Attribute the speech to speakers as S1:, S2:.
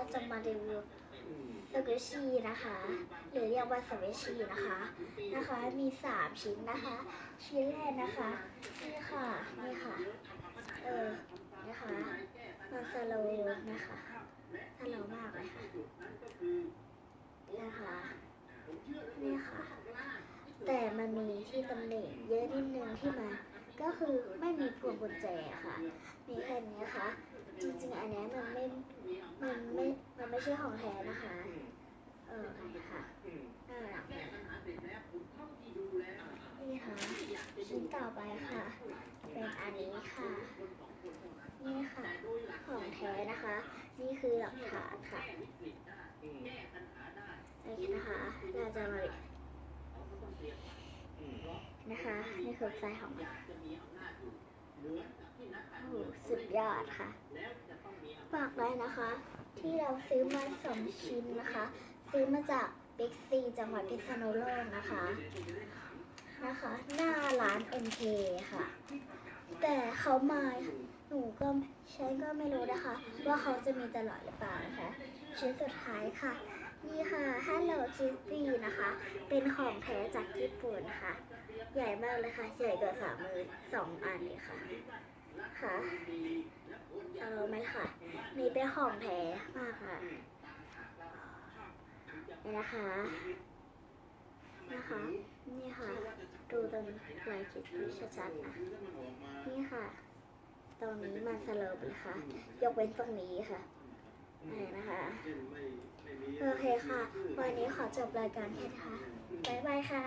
S1: เราจะมารีวิวสเกชีนะคะ หรือเรียกว่าสเวชีนะคะนะคะ มีสามชิ้นนะคะ ชิ้นแรกนะคะนี่ค่ะนี่ค่ะเออนะคะมันสโลนะคะสโลมากเลยค่ะนะคะนี่ค่ะแต่มันมีที่ตำหนิเยอะนิดนึงที่มันก็คือไม่มีพวงกุญแจค่ะ มีแค่นี้ค่ะ จริงๆ อันนี้มันไม่ มันไม่มันไม่ใช่ของแท้นะคะ เออค่ะน่ารักนี่ค่ะชิ้นต่อไปค่ะ เป็นอันนี้ค่ะ นี่ค่ะ ของแท้นะคะ นี่คือหลักฐานค่ะโอเคนะคะเราจะมานะคะ นี่คือไฟของมัน โหสุดยอดค่ะฝากไว้นะคะ ที่เราซื้อมาสองชิ้นนะคะ ซื้อมาจากบิ๊กซีจังหวัดพิษณุโลกนะคะ นะคะ หน้าร้าน MK ค่ะ แต่เขามาหนูก็ฉันก็ไม่รู้นะคะ ว่าเขาจะมีตลอดหรือเปล่านะคะชิ้นสุดท้ายค่ะ นี่ค่ะ Hello Kitty นะคะ เป็นของแท้จากญี่ปุ่นค่ะ ใหญ่มากเลยค่ะ ใหญ่กว่าฝ่ามือสองอันเลยค่ะ ค่ะเอาไหมค่ะ นี่เป็นของแท้มากค่ะ นี่นะคะ นะคะ นี่ค่ะ ดูตรงลายคิดที่ชัดๆนะ นี่ค่ะ ตรงนี้มันสลปเลยค่ะ ยกเว้นตรงนี้ค่ะนี่นะคะ โอเคค่ะ วันนี้ขอจบรายการแค่นี้ค่ะ บ๊ายบายค่ะ